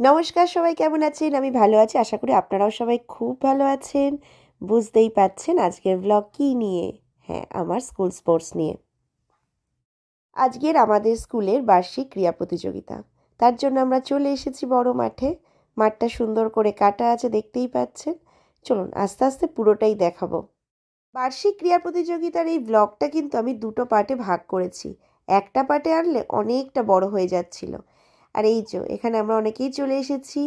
নমস্কার সবাই, কেমন আছেন? আমি ভালো আছি, আশা করি আপনারাও সবাই খুব ভালো আছেন। বুঝতেই পাচ্ছেন আজকের ব্লগ কী নিয়ে? হ্যাঁ আমার স্কুল স্পোর্টস নিয়ে। আজকের আমাদের স্কুলের বার্ষিক ক্রীড়া প্রতিযোগিতা। তার জন্য আমরা চলে এসেছি বড় মাঠে। মাঠটা সুন্দর করে কাটা আছে, দেখতেই পাচ্ছেন। চলুন, আস্তে আস্তে পুরোটাই দেখাবো। বার্ষিক ক্রীড়া প্রতিযোগিতার এই ব্লগটা কিন্তু আমি দুটো পার্টে ভাগ করেছি। একটা পার্টে আনলে অনেকটা বড় হয়ে যাচ্ছিল। আর এই যে, এখানে আমরা অনেকেই চলে এসেছি।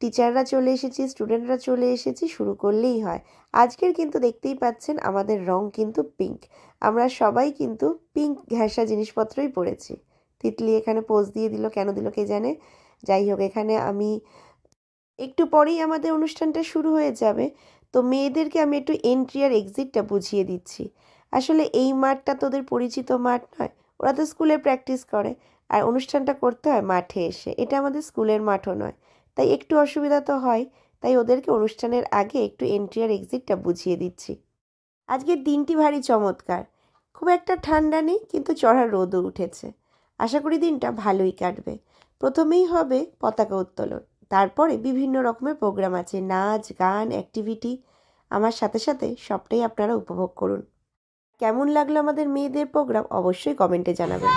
টিচাররা চলে এসেছি, স্টুডেন্টরা চলে এসেছি, শুরু করলেই হয়। আজকের কিন্তু দেখতেই পাচ্ছেন আমাদের রং কিন্তু পিঙ্ক। আমরা সবাই কিন্তু পিঙ্ক ঘেঁষা জিনিসপত্রই পরেছি। তিতলি এখানে পোজ দিয়ে দিল, কেন দিল কে জানে? যাই হোক, এখানে আমি একটু পরেই আমাদের অনুষ্ঠানটা শুরু হয়ে যাবে। তো মেয়েদেরকে আমি একটু এন্ট্রি আর এক্সিটটা বুঝিয়ে দিচ্ছি। আসলে এই মাঠটা তোদের পরিচিত মাঠ নয়, ওরা তো স্কুলে প্র্যাকটিস করে। আর অনুষ্ঠানটা করতে হয় মাঠে এসে। এটা আমাদের স্কুলের মাঠও নয়। তাই একটু অসুবিধা তো হয়। তাই ওদেরকে অনুষ্ঠানের আগে একটু এন্ট্রি আর এক্সিটটা বুঝিয়ে দিচ্ছি। আজকের দিনটি ভারী চমৎকার। খুব একটা ঠান্ডা নেই, কিন্তু চড়া রোদও উঠেছে। আশা করি দিনটা ভালোই কাটবে। প্রথমেই হবে পতাকা উত্তোলন। তারপরে বিভিন্ন রকমের প্রোগ্রাম আছে। নাচ, গান অ্যাক্টিভিটি আমার সাথে সাথে সবটাই আপনারা উপভোগ করুন। কেমন লাগল আমাদের মেয়েদের প্রোগ্রাম অবশ্যই কমেন্টে জানাবেন।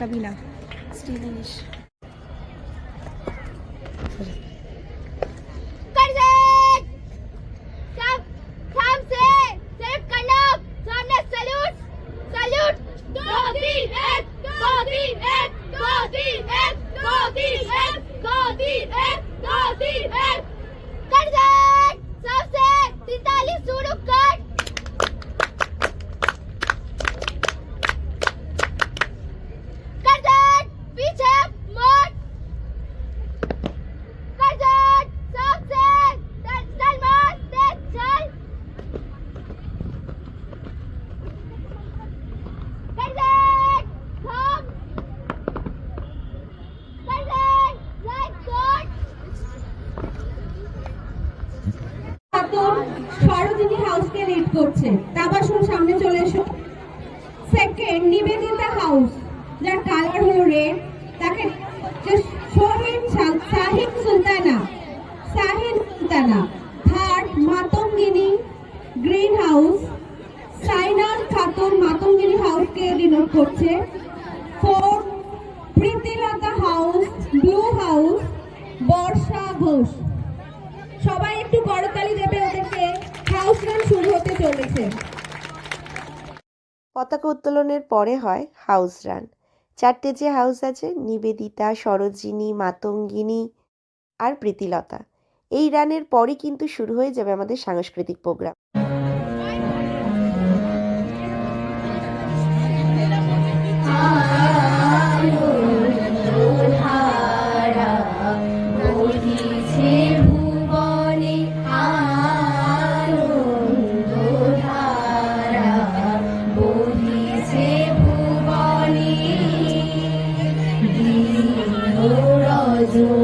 বাঁকাবি না স্টিল নিশ Pritilata house, blue house, Barsha Ghosh. সবাই একটু করতালি দেবে ওদেরকে। হাউস রান শুরু হতে চলেছে। পতাকা উত্তোলনের পরে হয় হাউস রান চারটে যে হাউস আছে, নিবেদিতা, সরোজিনী, মাতঙ্গিনী আর প্রীতিলতা। এই রানের পরই কিন্তু শুরু হয়ে যাবে আমাদের সাংস্কৃতিক প্রোগ্রাম Jesus.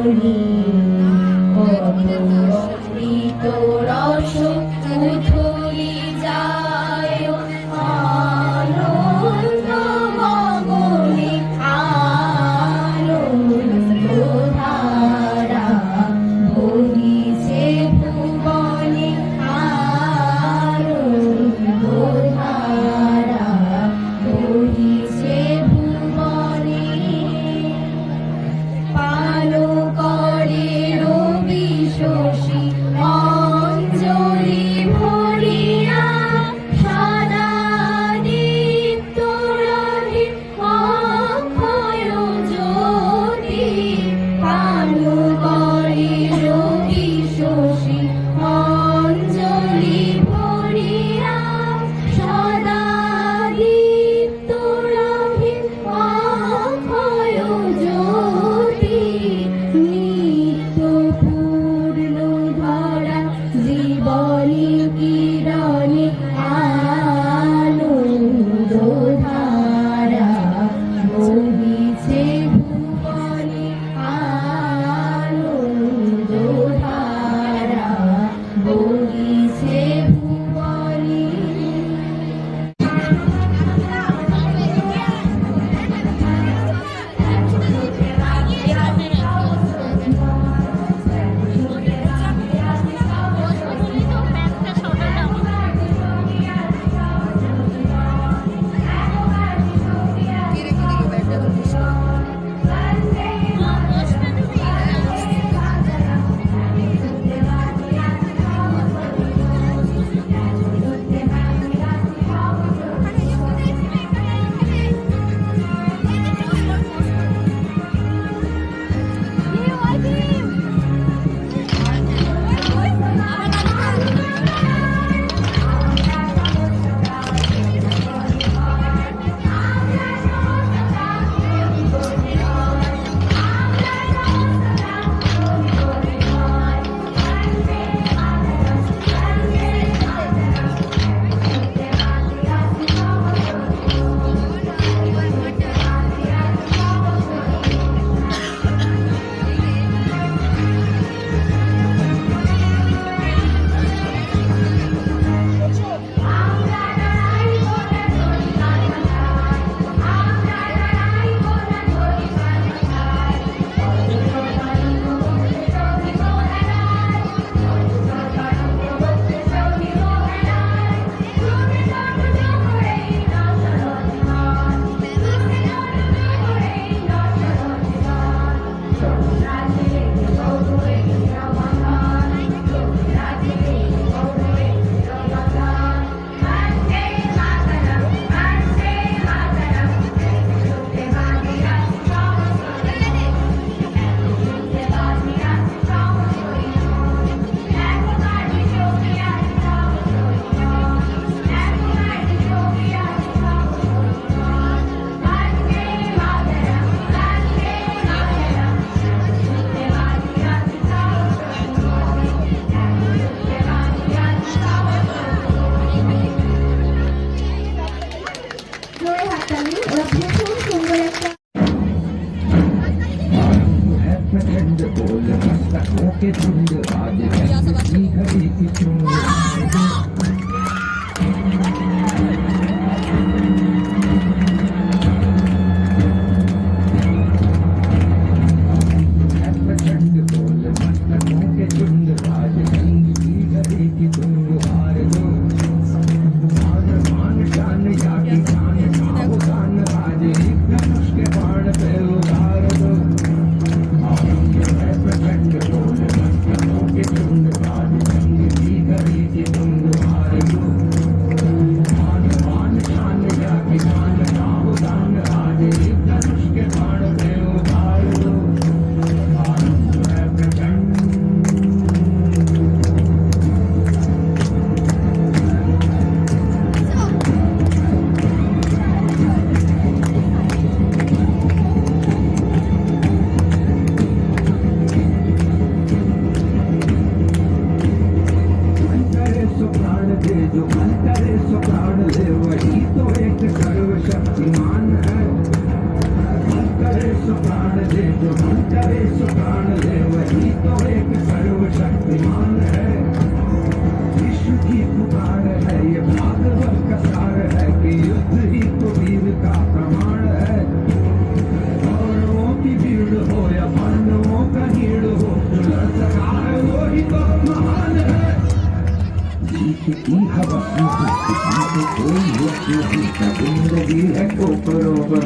জোরে হাততালি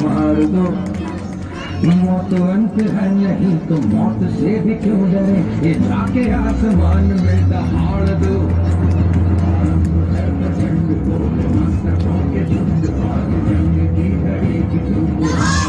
मार दो मौत अंत है नहीं तो मौत से भी क्यों डरे ये जाके आसमान में दहाड़ दो के झुंड भाग जाएँगे की हरी की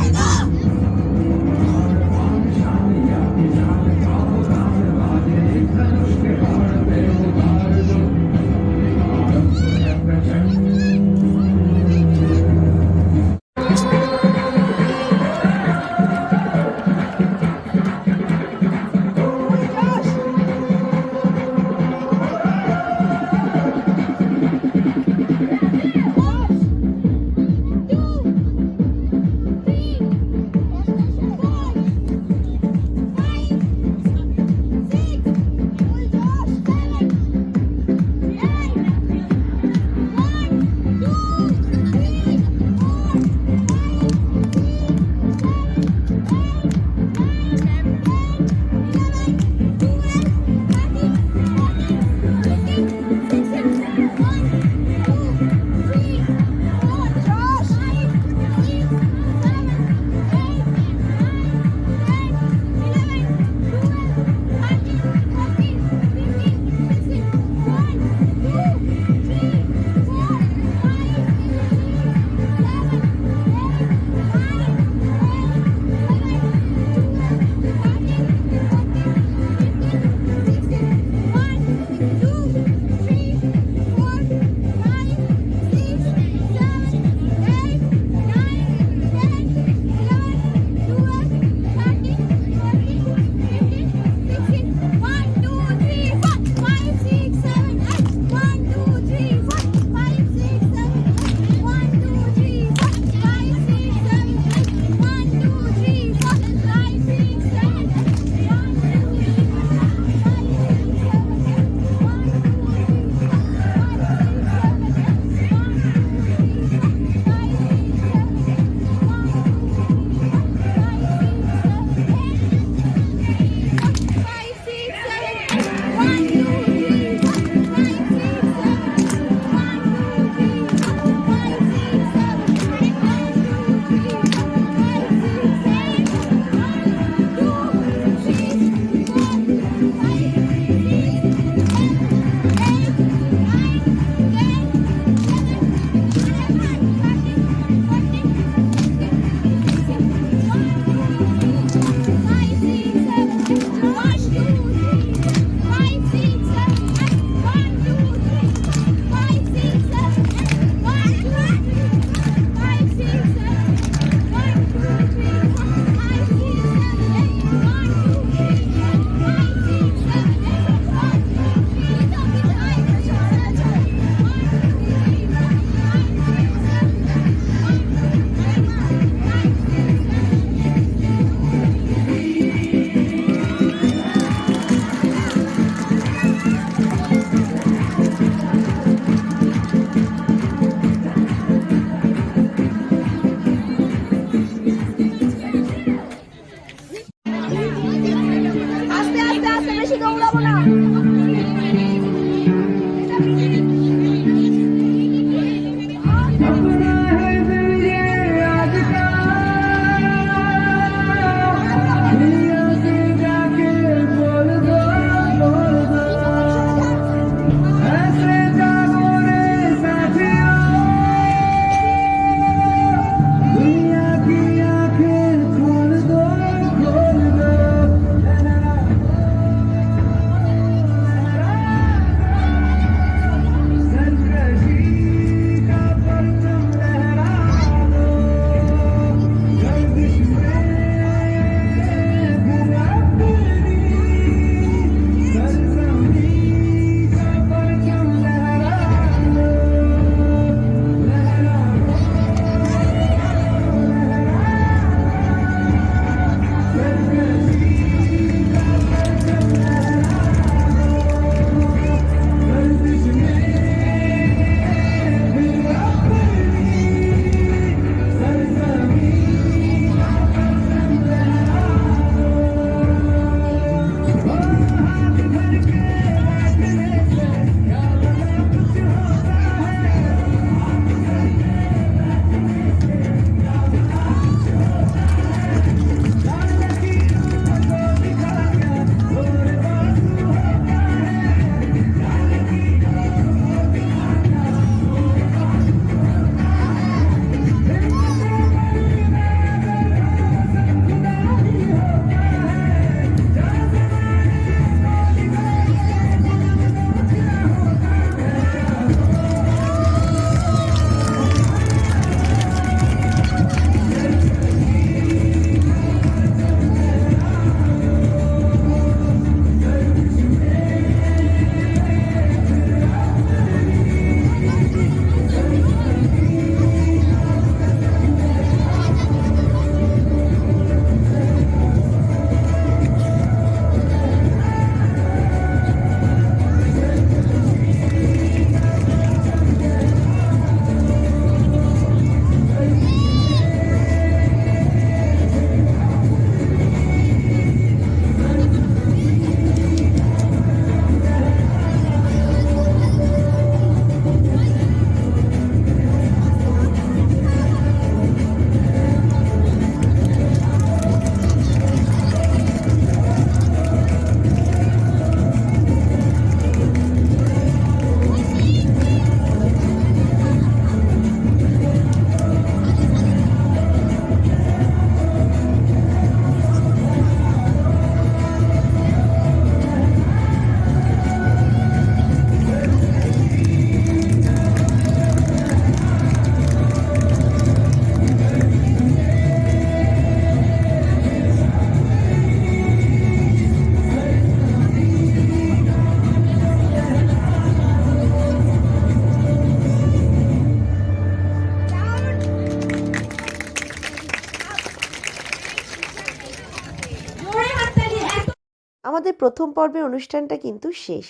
প্রথম পর্বের অনুষ্ঠানটা কিন্তু শেষ।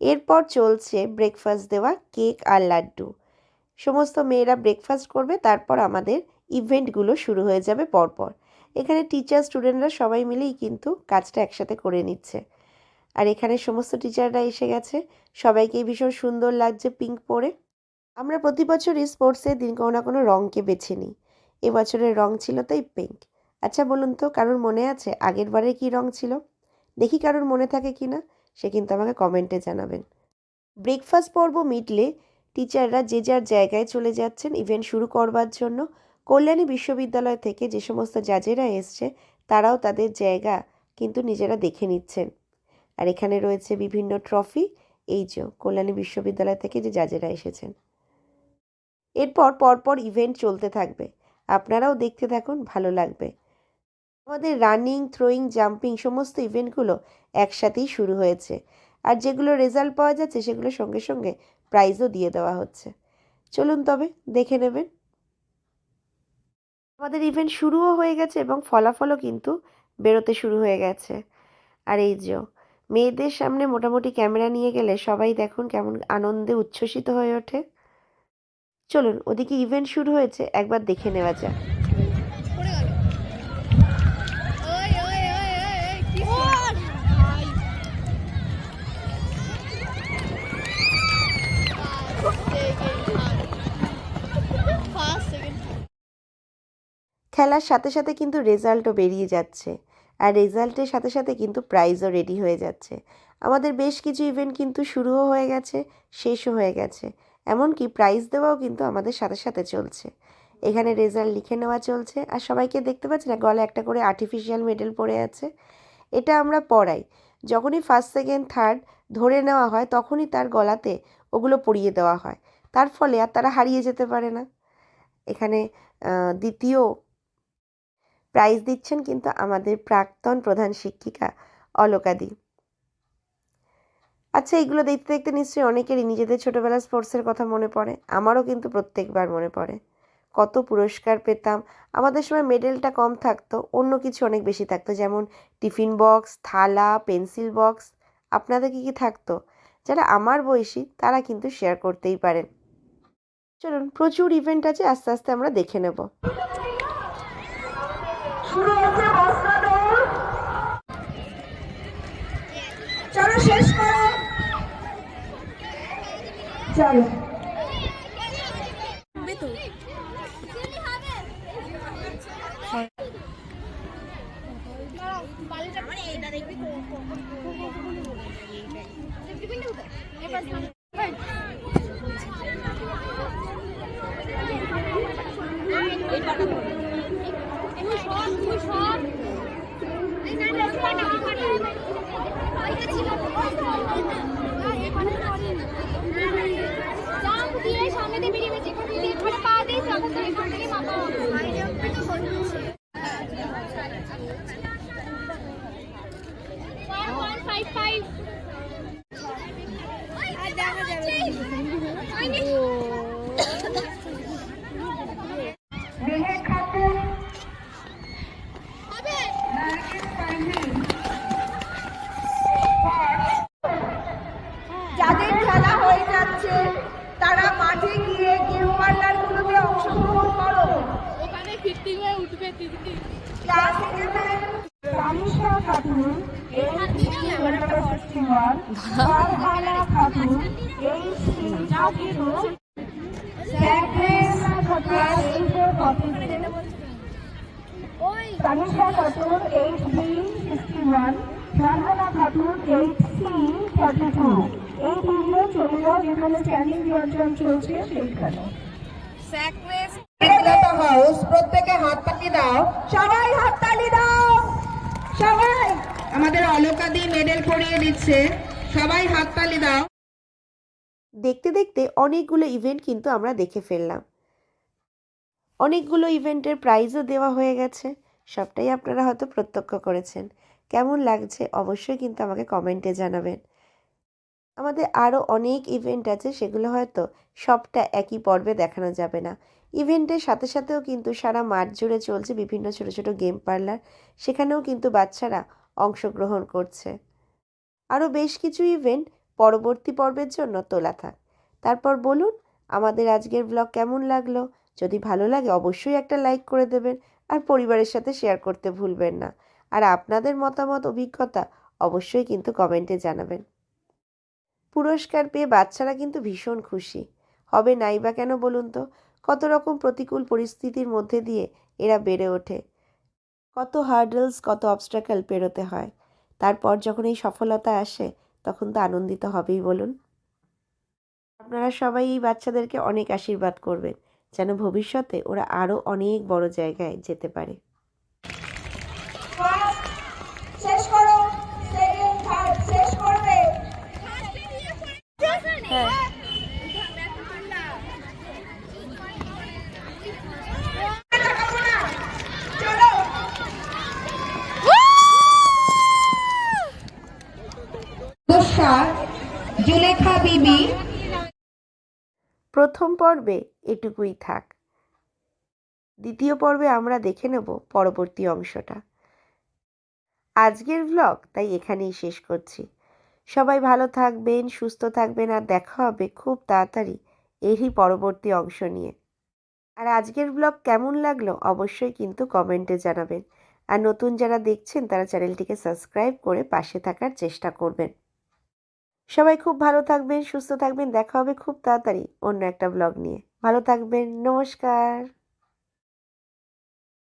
এরপর চলছে ব্রেকফাস্ট দেওয়া কেক আর লাড্ডু। সমস্ত মেয়েরা ব্রেকফাস্ট করবে, তারপর আমাদের ইভেন্টগুলো শুরু হয়ে যাবে পরপর। এখানে টিচার স্টুডেন্টরা সবাই মিলেই কিন্তু কাজটা একসাথে করে নিচ্ছে। আর এখানে সমস্ত টিচাররা এসে গেছে। সবাইকেই ভীষণ সুন্দর লাগছে পিঙ্ক পরে। আমরা প্রতি বছরই স্পোর্টসের দিন কোনো না কোনো রঙকে বেছে নিই। এবছরের রং ছিল তাই পিঙ্ক আচ্ছা বলুন তো, কারোর মনে আছে আগের বারে কী রং ছিল? দেখি কারোর মনে থাকে কি না, সে কিন্তু আমাকে কমেন্টে জানাবেন। ব্রেকফাস্ট পর্ব মিটলে টিচাররা যে যার জায়গায় চলে যাচ্ছেন ইভেন্ট শুরু করবার জন্য কল্যাণী বিশ্ববিদ্যালয় থেকে যে সমস্ত জাজেরা এসছে, তারাও তাদের জায়গা কিন্তু নিজেরা দেখে নিচ্ছেন। আর এখানে রয়েছে বিভিন্ন ট্রফি এই যে কল্যাণী বিশ্ববিদ্যালয় থেকে যে জাজেরা এসেছেন। এরপর পরপর ইভেন্ট চলতে থাকবে। আপনারাও দেখতে থাকুন, ভালো লাগবে। আমাদের রানিং থ্রোয়িং জাম্পিং সমস্ত ইভেন্টগুলো একসাথেই শুরু হয়েছে। আর যেগুলো রেজাল্ট পাওয়া যাচ্ছে সেগুলো সঙ্গে সঙ্গে প্রাইজও দিয়ে দেওয়া হচ্ছে। চলুন তবে দেখে নেবেন। আমাদের ইভেন্ট শুরুও হয়ে গেছে এবং ফলাফলও কিন্তু বেরোতে শুরু হয়ে গেছে। আর এই যে, মেয়েদের সামনে মোটামুটি ক্যামেরা নিয়ে গেলে সবাই দেখুন কেমন আনন্দে উচ্ছ্বসিত হয়ে ওঠে। চলুন, ওদিকে ইভেন্ট শুরু হয়েছে, একবার দেখে নেওয়া যাক। খেলার সাথে সাথে কিন্তু রেজাল্টও বেরিয়ে যাচ্ছে। আর রেজাল্টের সাথে সাথে কিন্তু প্রাইজও রেডি হয়ে যাচ্ছে। আমাদের বেশ কিছু ইভেন্ট কিন্তু শুরুও হয়ে গেছে, শেষও হয়ে গেছে। এমনকি প্রাইজ দেওয়াও কিন্তু আমাদের সাথে সাথে চলছে। এখানে রেজাল্ট লিখে নেওয়া চলছে। আর সবাইকে দেখতে পাচ্ছি না গলায় একটা করে আর্টিফিশিয়াল মেডেল পড়ে আছে। এটা আমরা পড়াই। যখনই ফার্স্ট সেকেন্ড থার্ড ধরে নেওয়া হয়, তখনই তার গলাতে ওগুলো পরিয়ে দেওয়া হয়। তার ফলে আর তারা হারিয়ে যেতে পারে না। এখানে দ্বিতীয় প্রাইজ দিচ্ছেন কিন্তু আমাদের প্রাক্তন প্রধান শিক্ষিকা অলকাদি। আচ্ছা এগুলো দেখতে দেখতে নিশ্চয়ই অনেকেরই নিজেদের ছোটোবেলার স্পোর্টসের কথা মনে পড়ে, আমারও কিন্তু প্রত্যেকবার মনে পড়ে। কত পুরস্কার পেতাম, আমাদের সময় মেডেলটা কম থাকতো, অন্য কিছু অনেক বেশি থাকতো, যেমন টিফিন বক্স থালা পেন্সিল বক্স আপনাদের কি কি থাকতো? যারা আমার বয়সী, তারা কিন্তু শেয়ার করতেই পারেন। চলুন, প্রচুর ইভেন্ট আছে, আস্তে আস্তে আমরা দেখে নেব। শুরু হচ্ছে বস্তা দৌড় চলো শেষ করো চলো হবে তো সামনে দিয়ে বেরিয়ে গেছে এখানে পা দিয়েছে তখন তো এখান থেকে মাপা হবে। আমাদের অলকাদি মেডেল পরিয়ে দিচ্ছে। সবাই হাততালি দাও। দেখতে দেখতে অনেকগুলো ইভেন্ট কিন্তু আমরা দেখে ফেললাম। অনেকগুলো ইভেন্টের প্রাইজও দেওয়া হয়ে গেছে। সবটাই আপনারা হয়তো প্রত্যক্ষ করেছেন। কেমন লাগছে অবশ্যই কিন্তু আমাকে কমেন্টে জানাবেন। আমাদের আরও অনেক ইভেন্ট আছে, সেগুলো হয়তো সবটা একই পর্বে দেখানো যাবে না। ইভেন্টের সাথে সাথেও কিন্তু সারা মাঠ জুড়ে চলছে বিভিন্ন ছোট ছোট গেম পার্লার সেখানেও কিন্তু বাচ্চারা অংশগ্রহণ করছে। আরও বেশ কিছু ইভেন্ট পরবর্তী পর্বের জন্য তোলা থাক। তারপর বলুন, আমাদের আজকের ব্লগ কেমন লাগল? যদি ভালো লাগে, অবশ্যই একটা লাইক করে দেবেন আর পরিবারের সাথে শেয়ার করতে ভুলবেন না। আর আপনাদের মতামত, অভিজ্ঞতা অবশ্যই কিন্তু কমেন্টে জানাবেন। পুরস্কার পেয়ে বাচ্চারা কিন্তু ভীষণ খুশি। হবে নাই বা কেন বলুন তো? কত রকম প্রতিকূল পরিস্থিতির মধ্যে দিয়ে এরা বেড়ে ওঠে। কত হার্ডলস কত অবস্ট্রাকল পেরোতে হয়। তারপর যখন এই সফলতা আসে তখন তো আনন্দিত হবেই বলুন। আপনারা সবাই এই বাচ্চাদেরকে অনেক আশীর্বাদ করবেন যেন ভবিষ্যতে ওরা আরও অনেক বড় জায়গায় যেতে পারে। ফার্স্ট শেষ করো সেকেন্ড থার্ড শেষ করবে তাকাবো না চলো পুরস্কার জুলেখা বিবি। প্রথম পর্বে এটুকুই থাক। দ্বিতীয় পর্বে আমরা দেখে নেব পরবর্তী অংশটা। আজকের ব্লগ তাই এখানেই শেষ করছি। সবাই ভালো থাকবেন, সুস্থ থাকবেন আর দেখা হবে খুব তাড়াতাড়ি এরই পরবর্তী অংশ নিয়ে। আর আজকের ব্লগ কেমন লাগল অবশ্যই কিন্তু কমেন্টে জানাবেন। আর নতুন যারা দেখছেন তারা চ্যানেলটিকে সাবস্ক্রাইব করে পাশে থাকার চেষ্টা করবেন। সবাই খুব ভালো থাকবেন, সুস্থ থাকবেন, দেখা হবে খুব তাড়াতাড়ি অন্য একটা ব্লগ নিয়ে। ভালো থাকবেন, নমস্কার।